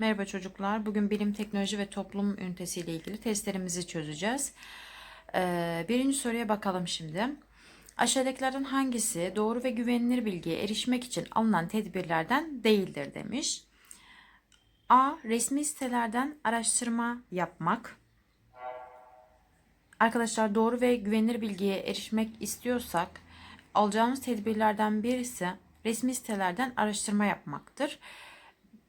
Merhaba çocuklar. Bugün bilim, teknoloji ve toplum ünitesi ile ilgili testlerimizi çözeceğiz. Ee, birinci soruya bakalım şimdi. Aşağıdakilerden hangisi doğru ve güvenilir bilgiye erişmek için alınan tedbirlerden değildir demiş. A. Resmi sitelerden araştırma yapmak. Arkadaşlar doğru ve güvenilir bilgiye erişmek istiyorsak alacağımız tedbirlerden birisi resmi sitelerden araştırma yapmaktır.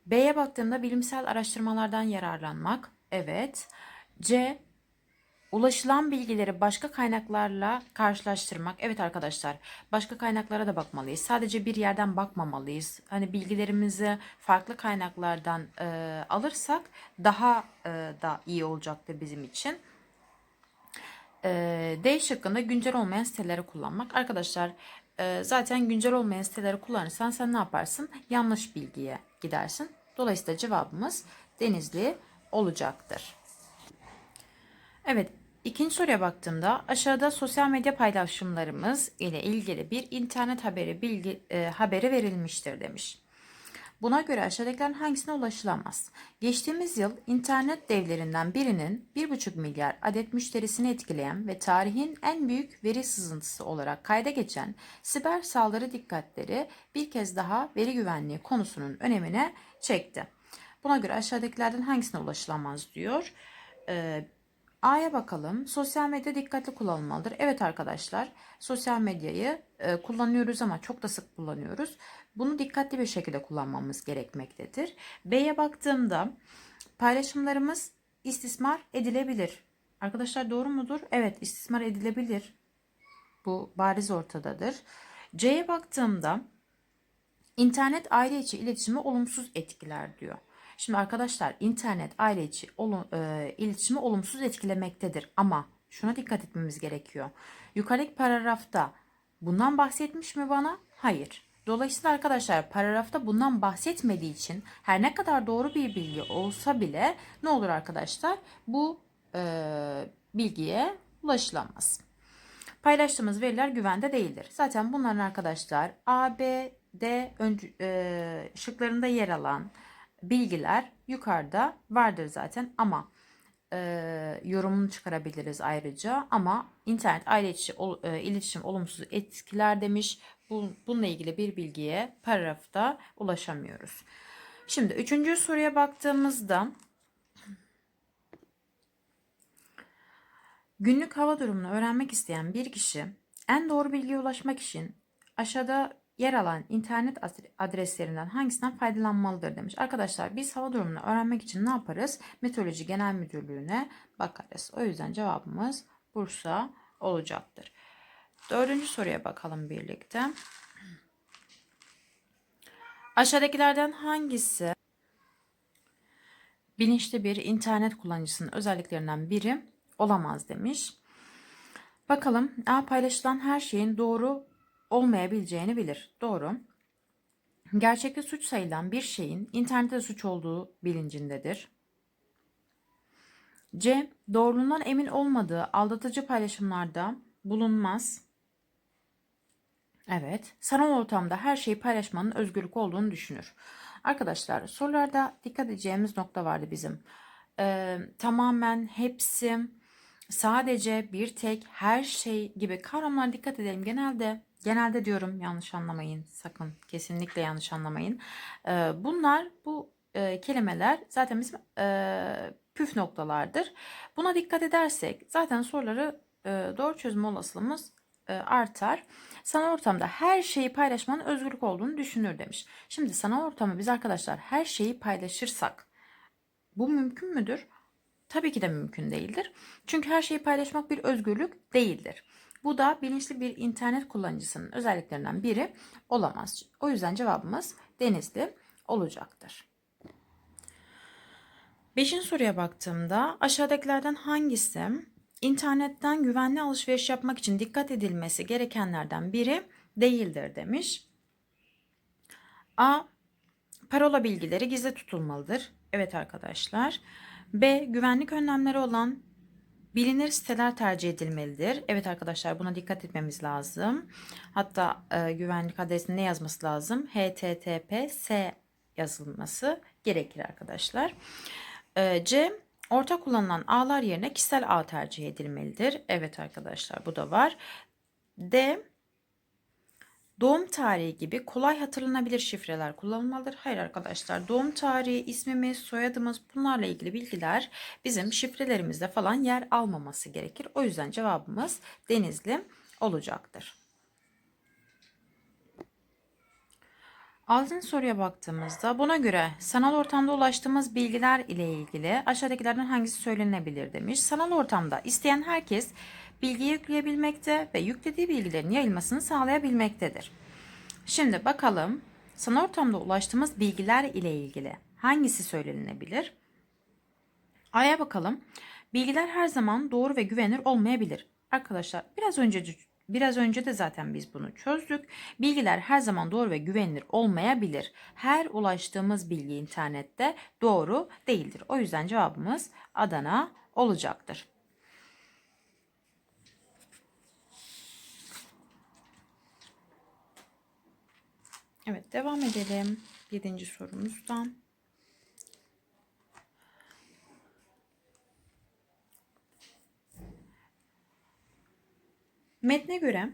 B'ye baktığımda bilimsel araştırmalardan yararlanmak. Evet. C. Ulaşılan bilgileri başka kaynaklarla karşılaştırmak. Evet arkadaşlar, başka kaynaklara da bakmalıyız. Sadece bir yerden bakmamalıyız. Hani bilgilerimizi farklı kaynaklardan e, alırsak daha e, da iyi olacaktır bizim için. E, D şıkkında güncel olmayan siteleri kullanmak. Arkadaşlar e, zaten güncel olmayan siteleri kullanırsan sen ne yaparsın? Yanlış bilgiye gidersin. Dolayısıyla cevabımız Denizli olacaktır. Evet, ikinci soruya baktığımda aşağıda sosyal medya paylaşımlarımız ile ilgili bir internet haberi bilgi e, haberi verilmiştir demiş. Buna göre aşağıdakilerin hangisine ulaşılamaz? Geçtiğimiz yıl internet devlerinden birinin 1,5 milyar adet müşterisini etkileyen ve tarihin en büyük veri sızıntısı olarak kayda geçen siber saldırı dikkatleri bir kez daha veri güvenliği konusunun önemine çekti. Buna göre aşağıdakilerden hangisine ulaşılamaz diyor. Ee, A'ya bakalım. Sosyal medya dikkatli kullanılmalıdır. Evet arkadaşlar, sosyal medyayı e, kullanıyoruz ama çok da sık kullanıyoruz. Bunu dikkatli bir şekilde kullanmamız gerekmektedir. B'ye baktığımda paylaşımlarımız istismar edilebilir. Arkadaşlar doğru mudur? Evet, istismar edilebilir. Bu bariz ortadadır. C'ye baktığımda internet aile içi iletişimi olumsuz etkiler diyor. Şimdi arkadaşlar internet aile içi olum, e, iletişimi olumsuz etkilemektedir ama şuna dikkat etmemiz gerekiyor. Yukarıdaki paragrafta bundan bahsetmiş mi bana? Hayır. Dolayısıyla arkadaşlar paragrafta bundan bahsetmediği için her ne kadar doğru bir bilgi olsa bile ne olur arkadaşlar? Bu e, bilgiye ulaşılamaz. Paylaştığımız veriler güvende değildir. Zaten bunların arkadaşlar A, B, D öncü, e, şıklarında yer alan bilgiler yukarıda vardır zaten ama e, yorumunu çıkarabiliriz ayrıca ama internet aile içi ol, e, iletişim olumsuz etkiler demiş. Bu, bununla ilgili bir bilgiye paragrafta ulaşamıyoruz. Şimdi üçüncü soruya baktığımızda günlük hava durumunu öğrenmek isteyen bir kişi en doğru bilgiye ulaşmak için aşağıda yer alan internet adreslerinden hangisinden faydalanmalıdır demiş. Arkadaşlar biz hava durumunu öğrenmek için ne yaparız? Meteoroloji Genel Müdürlüğü'ne bakarız. O yüzden cevabımız Bursa olacaktır. Dördüncü soruya bakalım birlikte. Aşağıdakilerden hangisi bilinçli bir internet kullanıcısının özelliklerinden biri olamaz demiş. Bakalım A paylaşılan her şeyin doğru olmayabileceğini bilir. Doğru. Gerçekte suç sayılan bir şeyin internette suç olduğu bilincindedir. C. Doğruluğundan emin olmadığı aldatıcı paylaşımlarda bulunmaz. Evet. Sanal ortamda her şeyi paylaşmanın özgürlük olduğunu düşünür. Arkadaşlar sorularda dikkat edeceğimiz nokta vardı bizim. Ee, tamamen hepsi sadece bir tek her şey gibi kavramlara dikkat edelim. Genelde genelde diyorum yanlış anlamayın sakın kesinlikle yanlış anlamayın. Ee, bunlar bu e, kelimeler zaten bizim e, püf noktalardır. Buna dikkat edersek zaten soruları e, doğru çözme olasılığımız e, artar. Sanal ortamda her şeyi paylaşmanın özgürlük olduğunu düşünür demiş. Şimdi sanal ortamı biz arkadaşlar her şeyi paylaşırsak bu mümkün müdür? Tabii ki de mümkün değildir. Çünkü her şeyi paylaşmak bir özgürlük değildir. Bu da bilinçli bir internet kullanıcısının özelliklerinden biri olamaz. O yüzden cevabımız denizli olacaktır. Beşinci soruya baktığımda aşağıdakilerden hangisi internetten güvenli alışveriş yapmak için dikkat edilmesi gerekenlerden biri değildir demiş. A. Parola bilgileri gizli tutulmalıdır. Evet arkadaşlar. B. Güvenlik önlemleri olan bilinir siteler tercih edilmelidir. Evet arkadaşlar buna dikkat etmemiz lazım. Hatta e, güvenlik adresine ne yazması lazım? https yazılması gerekir arkadaşlar. Ee, C. Ortak kullanılan ağlar yerine kişisel ağ tercih edilmelidir. Evet arkadaşlar bu da var. D. Doğum tarihi gibi kolay hatırlanabilir şifreler kullanılmalıdır. Hayır arkadaşlar doğum tarihi, ismimiz, soyadımız bunlarla ilgili bilgiler bizim şifrelerimizde falan yer almaması gerekir. O yüzden cevabımız Denizli olacaktır. Altıncı soruya baktığımızda buna göre sanal ortamda ulaştığımız bilgiler ile ilgili aşağıdakilerden hangisi söylenebilir demiş. Sanal ortamda isteyen herkes bilgiyi yükleyebilmekte ve yüklediği bilgilerin yayılmasını sağlayabilmektedir. Şimdi bakalım sanal ortamda ulaştığımız bilgiler ile ilgili hangisi söylenebilir? A'ya bakalım. Bilgiler her zaman doğru ve güvenilir olmayabilir. Arkadaşlar biraz önce biraz önce de zaten biz bunu çözdük. Bilgiler her zaman doğru ve güvenilir olmayabilir. Her ulaştığımız bilgi internette doğru değildir. O yüzden cevabımız Adana olacaktır. Evet devam edelim. Yedinci sorumuzdan. Metne göre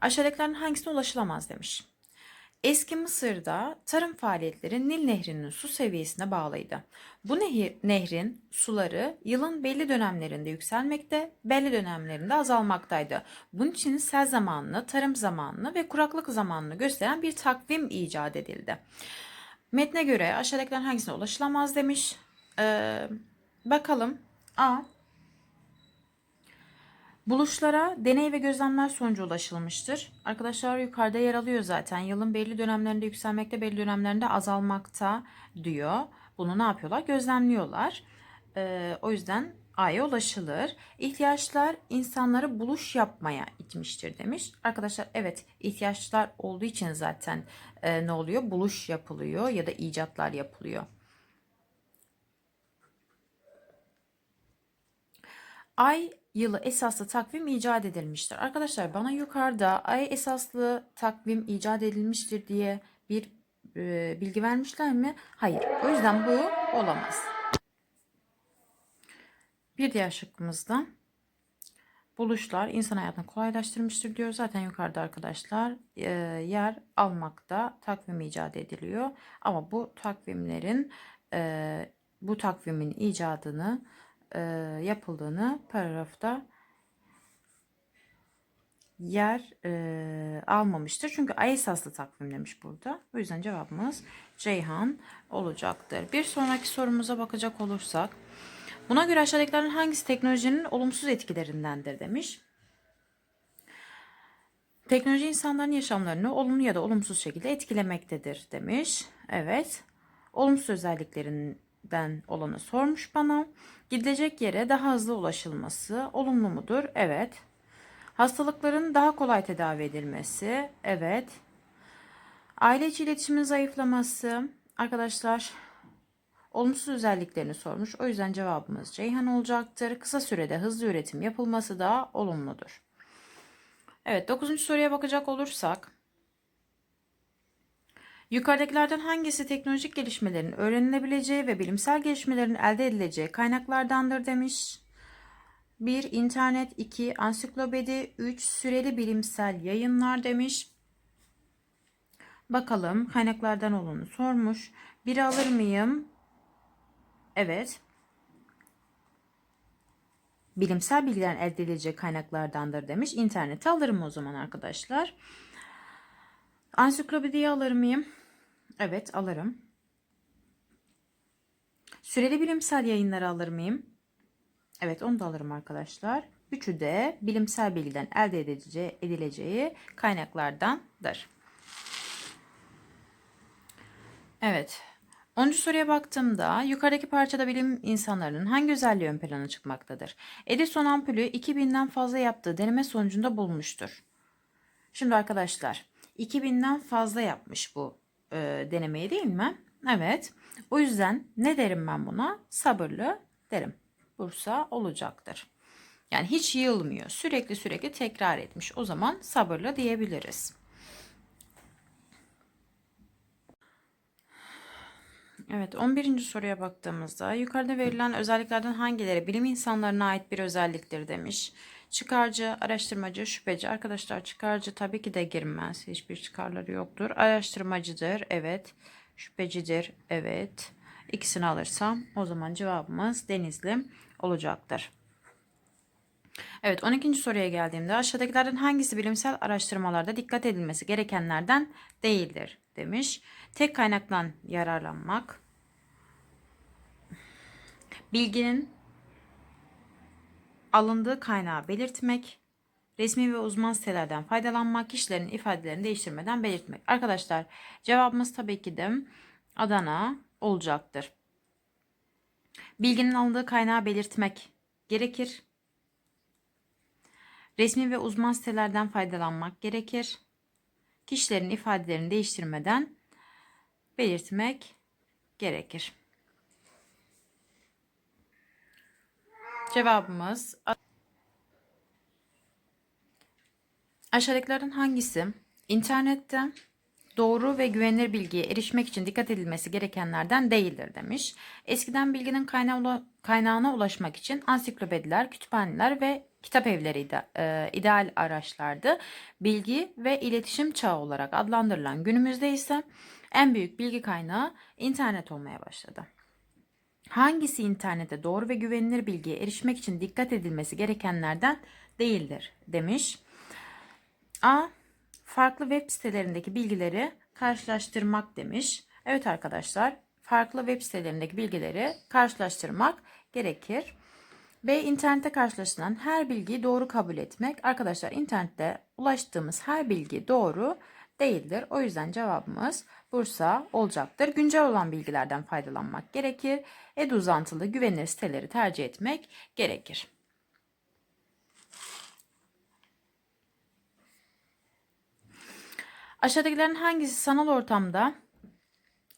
aşağıdakilerin hangisine ulaşılamaz demiş. Eski Mısır'da tarım faaliyetleri Nil Nehri'nin su seviyesine bağlıydı. Bu nehir, nehrin suları yılın belli dönemlerinde yükselmekte, belli dönemlerinde azalmaktaydı. Bunun için sel zamanını, tarım zamanını ve kuraklık zamanını gösteren bir takvim icat edildi. Metne göre aşağıdakilerin hangisine ulaşılamaz demiş. Ee, bakalım. A. Buluşlara deney ve gözlemler sonucu ulaşılmıştır. Arkadaşlar yukarıda yer alıyor zaten. Yılın belli dönemlerinde yükselmekte, belli dönemlerinde azalmakta diyor. Bunu ne yapıyorlar? Gözlemliyorlar. Ee, o yüzden A'ya ulaşılır. İhtiyaçlar insanları buluş yapmaya itmiştir demiş. Arkadaşlar evet ihtiyaçlar olduğu için zaten e, ne oluyor? Buluş yapılıyor ya da icatlar yapılıyor. Ay yılı esaslı takvim icat edilmiştir. Arkadaşlar bana yukarıda ay esaslı takvim icat edilmiştir diye bir e, bilgi vermişler mi? Hayır. O yüzden bu olamaz. Bir diğer şıkkımızda buluşlar insan hayatını kolaylaştırmıştır diyor. Zaten yukarıda arkadaşlar e, yer almakta takvim icat ediliyor. Ama bu takvimlerin e, bu takvimin icadını e, yapıldığını paragrafta yer e, almamıştır. Çünkü ay esaslı takvim demiş burada. O yüzden cevabımız Ceyhan olacaktır. Bir sonraki sorumuza bakacak olursak. Buna göre aşağıdakilerin hangisi teknolojinin olumsuz etkilerindendir demiş. Teknoloji insanların yaşamlarını olumlu ya da olumsuz şekilde etkilemektedir demiş. Evet. Olumsuz özelliklerin den olanı sormuş bana. Gidilecek yere daha hızlı ulaşılması olumlu mudur? Evet. Hastalıkların daha kolay tedavi edilmesi. Evet. Aile içi iletişimin zayıflaması. Arkadaşlar olumsuz özelliklerini sormuş. O yüzden cevabımız Ceyhan olacaktır. Kısa sürede hızlı üretim yapılması da olumludur. Evet 9. soruya bakacak olursak. Yukarıdakilerden hangisi teknolojik gelişmelerin öğrenilebileceği ve bilimsel gelişmelerin elde edileceği kaynaklardandır demiş. 1. internet 2. Ansiklopedi 3. Süreli bilimsel yayınlar demiş. Bakalım kaynaklardan olanı sormuş. Biri alır mıyım? Evet. Bilimsel bilgilerin elde edilecek kaynaklardandır demiş. İnterneti alırım o zaman arkadaşlar. Ansiklopediyi alır mıyım? Evet alırım. Süreli bilimsel yayınları alır mıyım? Evet onu da alırım arkadaşlar. Üçü de bilimsel bilgiden elde edileceği, kaynaklardandır. Evet. 10. soruya baktığımda yukarıdaki parçada bilim insanlarının hangi özelliği ön plana çıkmaktadır? Edison ampulü 2000'den fazla yaptığı deneme sonucunda bulmuştur. Şimdi arkadaşlar 2000'den fazla yapmış bu e, denemeyi değil mi? Evet. O yüzden ne derim ben buna? Sabırlı derim. Bursa olacaktır. Yani hiç yılmıyor. Sürekli sürekli tekrar etmiş. O zaman sabırlı diyebiliriz. Evet, 11. soruya baktığımızda yukarıda verilen özelliklerden hangileri bilim insanlarına ait bir özelliktir demiş. Çıkarcı, araştırmacı, şüpheci. Arkadaşlar çıkarcı tabii ki de girmez. Hiçbir çıkarları yoktur. Araştırmacıdır. Evet. Şüphecidir. Evet. İkisini alırsam o zaman cevabımız Denizli olacaktır. Evet 12. soruya geldiğimde aşağıdakilerden hangisi bilimsel araştırmalarda dikkat edilmesi gerekenlerden değildir demiş. Tek kaynaktan yararlanmak, bilginin alındığı kaynağı belirtmek, resmi ve uzman sitelerden faydalanmak, kişilerin ifadelerini değiştirmeden belirtmek. Arkadaşlar cevabımız tabii ki de Adana olacaktır. Bilginin alındığı kaynağı belirtmek gerekir. Resmi ve uzman sitelerden faydalanmak gerekir. Kişilerin ifadelerini değiştirmeden belirtmek gerekir. Cevabımız aşağıdakilerden hangisi internette doğru ve güvenilir bilgiye erişmek için dikkat edilmesi gerekenlerden değildir demiş. Eskiden bilginin kaynağı, kaynağına ulaşmak için ansiklopediler, kütüphaneler ve kitap evleri ide, e, ideal araçlardı. Bilgi ve iletişim çağı olarak adlandırılan günümüzde ise en büyük bilgi kaynağı internet olmaya başladı. Hangisi internete doğru ve güvenilir bilgiye erişmek için dikkat edilmesi gerekenlerden değildir demiş. A. Farklı web sitelerindeki bilgileri karşılaştırmak demiş. Evet arkadaşlar, farklı web sitelerindeki bilgileri karşılaştırmak gerekir. B. internette karşılaşılan her bilgiyi doğru kabul etmek. Arkadaşlar internette ulaştığımız her bilgi doğru değildir. O yüzden cevabımız Bursa olacaktır. Güncel olan bilgilerden faydalanmak gerekir. Ed uzantılı güvenilir siteleri tercih etmek gerekir. Aşağıdakilerin hangisi sanal ortamda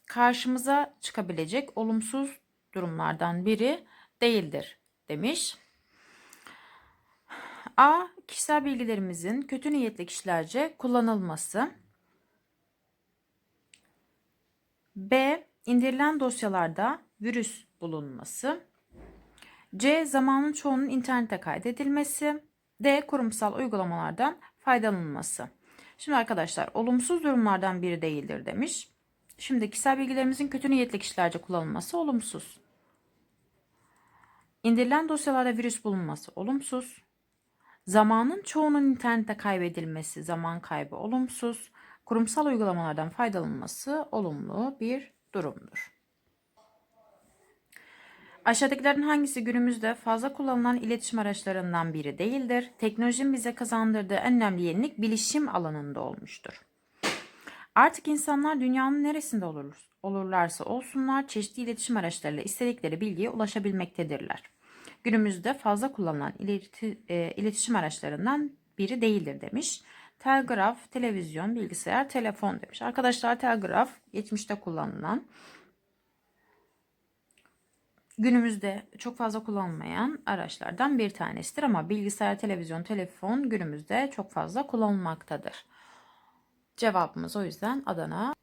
karşımıza çıkabilecek olumsuz durumlardan biri değildir demiş. A. Kişisel bilgilerimizin kötü niyetli kişilerce kullanılması. B. indirilen dosyalarda virüs bulunması. C. Zamanın çoğunun internete kaydedilmesi. D. Kurumsal uygulamalardan faydalanılması. Şimdi arkadaşlar olumsuz durumlardan biri değildir demiş. Şimdi kişisel bilgilerimizin kötü niyetli kişilerce kullanılması olumsuz. İndirilen dosyalarda virüs bulunması olumsuz. Zamanın çoğunun internette kaybedilmesi, zaman kaybı olumsuz. Kurumsal uygulamalardan faydalanılması olumlu bir durumdur. Aşağıdakilerin hangisi günümüzde fazla kullanılan iletişim araçlarından biri değildir? Teknolojinin bize kazandırdığı en önemli yenilik bilişim alanında olmuştur. Artık insanlar dünyanın neresinde olur, olurlarsa olsunlar çeşitli iletişim araçlarıyla istedikleri bilgiye ulaşabilmektedirler. Günümüzde fazla kullanılan ileti, e, iletişim araçlarından biri değildir demiş. Telgraf, televizyon, bilgisayar, telefon demiş. Arkadaşlar telgraf geçmişte kullanılan günümüzde çok fazla kullanılmayan araçlardan bir tanesidir ama bilgisayar, televizyon, telefon günümüzde çok fazla kullanılmaktadır. Cevabımız o yüzden Adana.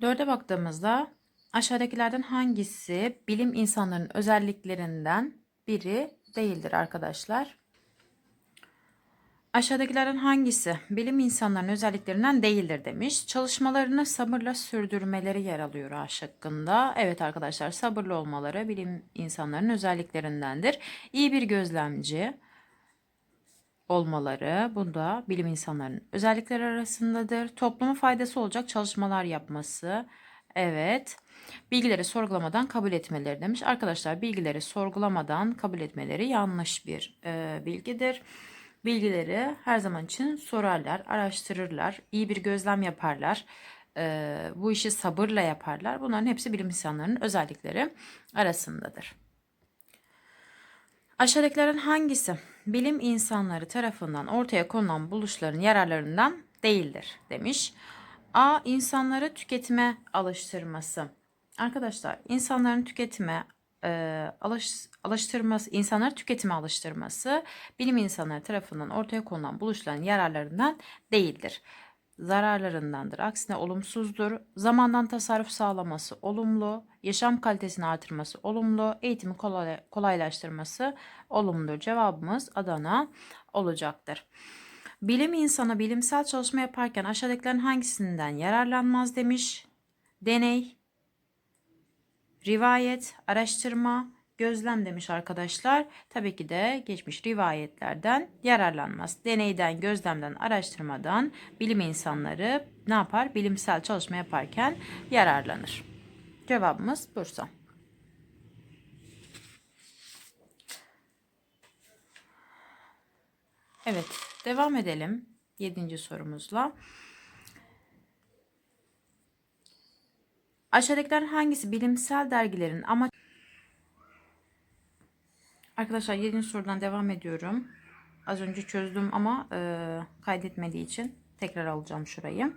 Dörde baktığımızda aşağıdakilerden hangisi bilim insanlarının özelliklerinden biri değildir arkadaşlar? Aşağıdakilerden hangisi bilim insanlarının özelliklerinden değildir demiş. Çalışmalarını sabırla sürdürmeleri yer alıyor A şıkkında. Evet arkadaşlar sabırlı olmaları bilim insanlarının özelliklerindendir. İyi bir gözlemci olmaları bu da bilim insanlarının özellikleri arasındadır. Topluma faydası olacak çalışmalar yapması. Evet. Bilgileri sorgulamadan kabul etmeleri demiş. Arkadaşlar bilgileri sorgulamadan kabul etmeleri yanlış bir e, bilgidir. Bilgileri her zaman için sorarlar, araştırırlar, iyi bir gözlem yaparlar. E, bu işi sabırla yaparlar. Bunların hepsi bilim insanlarının özellikleri arasındadır. Aşağıdakilerin hangisi bilim insanları tarafından ortaya konulan buluşların yararlarından değildir demiş. A. insanları tüketime alıştırması. Arkadaşlar insanların tüketime e, alış, alıştırması, insanları tüketime alıştırması bilim insanları tarafından ortaya konulan buluşların yararlarından değildir. zararlarındandır. Aksine olumsuzdur. Zamandan tasarruf sağlaması olumlu. Yaşam kalitesini artırması olumlu. Eğitimi kolay, kolaylaştırması olumludur. Cevabımız Adana olacaktır. Bilim insanı bilimsel çalışma yaparken aşağıdakilerin hangisinden yararlanmaz demiş. Deney, rivayet, araştırma, gözlem demiş arkadaşlar. Tabii ki de geçmiş rivayetlerden yararlanmaz. Deneyden, gözlemden, araştırmadan bilim insanları ne yapar? Bilimsel çalışma yaparken yararlanır. Cevabımız Bursa. Evet, devam edelim. Yedinci sorumuzla. Aşağıdakilerin hangisi bilimsel dergilerin ama Arkadaşlar 7. sorudan devam ediyorum. Az önce çözdüm ama e, kaydetmediği için tekrar alacağım şurayı.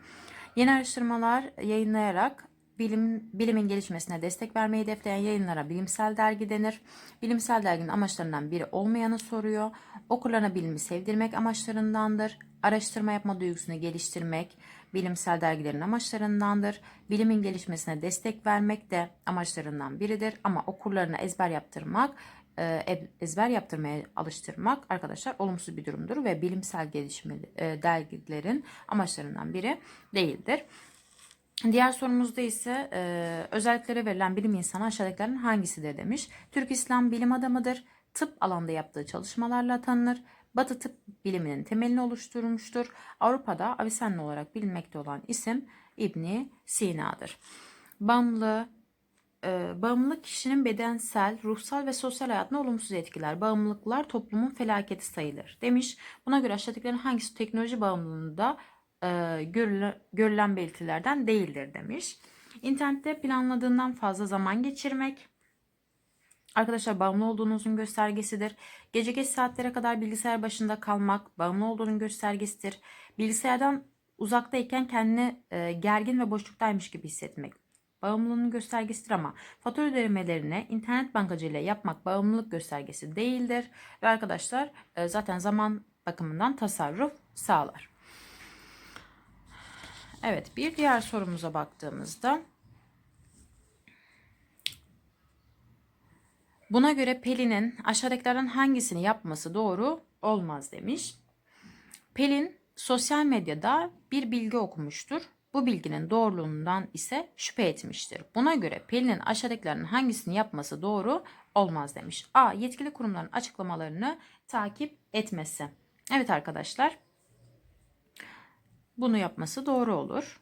Yeni araştırmalar yayınlayarak bilim, bilimin gelişmesine destek vermeyi hedefleyen yayınlara bilimsel dergi denir. Bilimsel derginin amaçlarından biri olmayanı soruyor. Okurlarına bilimi sevdirmek amaçlarındandır. Araştırma yapma duygusunu geliştirmek bilimsel dergilerin amaçlarındandır. Bilimin gelişmesine destek vermek de amaçlarından biridir. Ama okurlarına ezber yaptırmak e, ezber yaptırmaya alıştırmak arkadaşlar olumsuz bir durumdur ve bilimsel gelişme e, dergilerin amaçlarından biri değildir. Diğer sorumuzda ise e, özelliklere verilen bilim insanı aşağıdakilerin hangisidir demiş. Türk İslam bilim adamıdır. Tıp alanda yaptığı çalışmalarla tanınır. Batı tıp biliminin temelini oluşturmuştur. Avrupa'da Avicenna olarak bilinmekte olan isim İbni Sina'dır. Bağımlı, e, bağımlılık kişinin bedensel, ruhsal ve sosyal hayatına olumsuz etkiler. Bağımlılıklar toplumun felaketi sayılır demiş. Buna göre aşağıdakilerin hangisi teknoloji bağımlılığında e, görülen, görülen belirtilerden değildir demiş. İnternette planladığından fazla zaman geçirmek. Arkadaşlar bağımlı olduğunuzun göstergesidir. Gece geç saatlere kadar bilgisayar başında kalmak bağımlı olduğunun göstergesidir. Bilgisayardan uzaktayken kendini e, gergin ve boşluktaymış gibi hissetmek bağımlılığının göstergesidir ama fatura ödemelerini internet bankacılığıyla yapmak bağımlılık göstergesi değildir. Ve arkadaşlar e, zaten zaman bakımından tasarruf sağlar. Evet bir diğer sorumuza baktığımızda buna göre Pelin'in aşağıdakilerden hangisini yapması doğru olmaz demiş. Pelin sosyal medyada bir bilgi okumuştur bu bilginin doğruluğundan ise şüphe etmiştir. Buna göre Pelin'in aşağıdakilerin hangisini yapması doğru olmaz demiş. A. Yetkili kurumların açıklamalarını takip etmesi. Evet arkadaşlar. Bunu yapması doğru olur.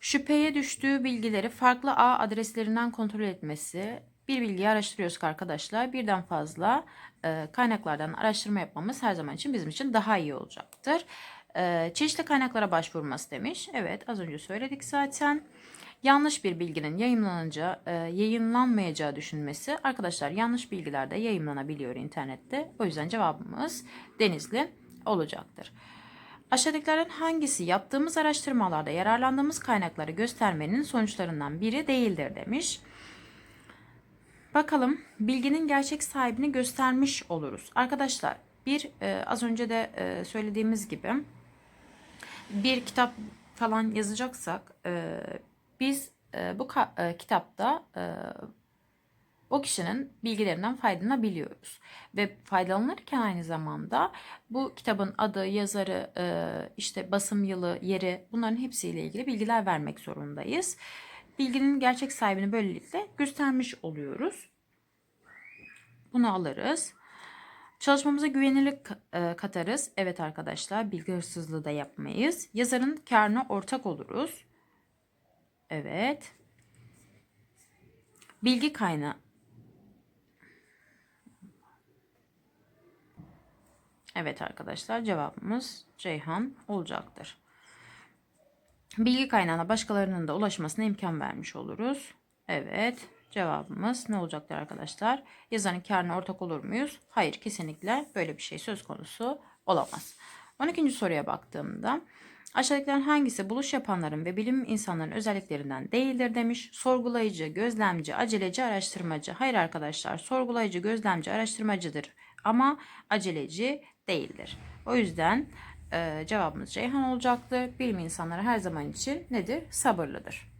Şüpheye düştüğü bilgileri farklı ağ adreslerinden kontrol etmesi. Bir bilgiyi araştırıyoruz arkadaşlar. Birden fazla e, kaynaklardan araştırma yapmamız her zaman için bizim için daha iyi olacaktır. Ee, çeşitli kaynaklara başvurması demiş. Evet az önce söyledik zaten. Yanlış bir bilginin yayınlanacağı, e, yayınlanmayacağı düşünmesi. Arkadaşlar yanlış bilgiler de yayınlanabiliyor internette. O yüzden cevabımız Denizli olacaktır. Aşağıdakilerin hangisi yaptığımız araştırmalarda yararlandığımız kaynakları göstermenin sonuçlarından biri değildir demiş. Bakalım bilginin gerçek sahibini göstermiş oluruz. Arkadaşlar bir e, az önce de e, söylediğimiz gibi bir kitap falan yazacaksak e, biz e, bu e, kitapta e, o kişinin bilgilerinden faydalanabiliyoruz. Ve faydalanırken aynı zamanda bu kitabın adı, yazarı, e, işte basım yılı, yeri bunların hepsiyle ilgili bilgiler vermek zorundayız. Bilginin gerçek sahibini böylelikle göstermiş oluyoruz. Bunu alırız. Çalışmamıza güvenilirlik e, katarız. Evet arkadaşlar bilgi hırsızlığı da yapmayız. Yazarın karına ortak oluruz. Evet. Bilgi kaynağı. Evet arkadaşlar cevabımız Ceyhan olacaktır. Bilgi kaynağına başkalarının da ulaşmasına imkan vermiş oluruz. Evet. Cevabımız ne olacaktır arkadaşlar? Yazarın karına ortak olur muyuz? Hayır kesinlikle böyle bir şey söz konusu olamaz. 12. soruya baktığımda aşağıdakilerin hangisi buluş yapanların ve bilim insanların özelliklerinden değildir demiş. Sorgulayıcı, gözlemci, aceleci, araştırmacı. Hayır arkadaşlar sorgulayıcı, gözlemci, araştırmacıdır ama aceleci değildir. O yüzden cevabımız Ceyhan olacaktır. Bilim insanları her zaman için nedir? Sabırlıdır.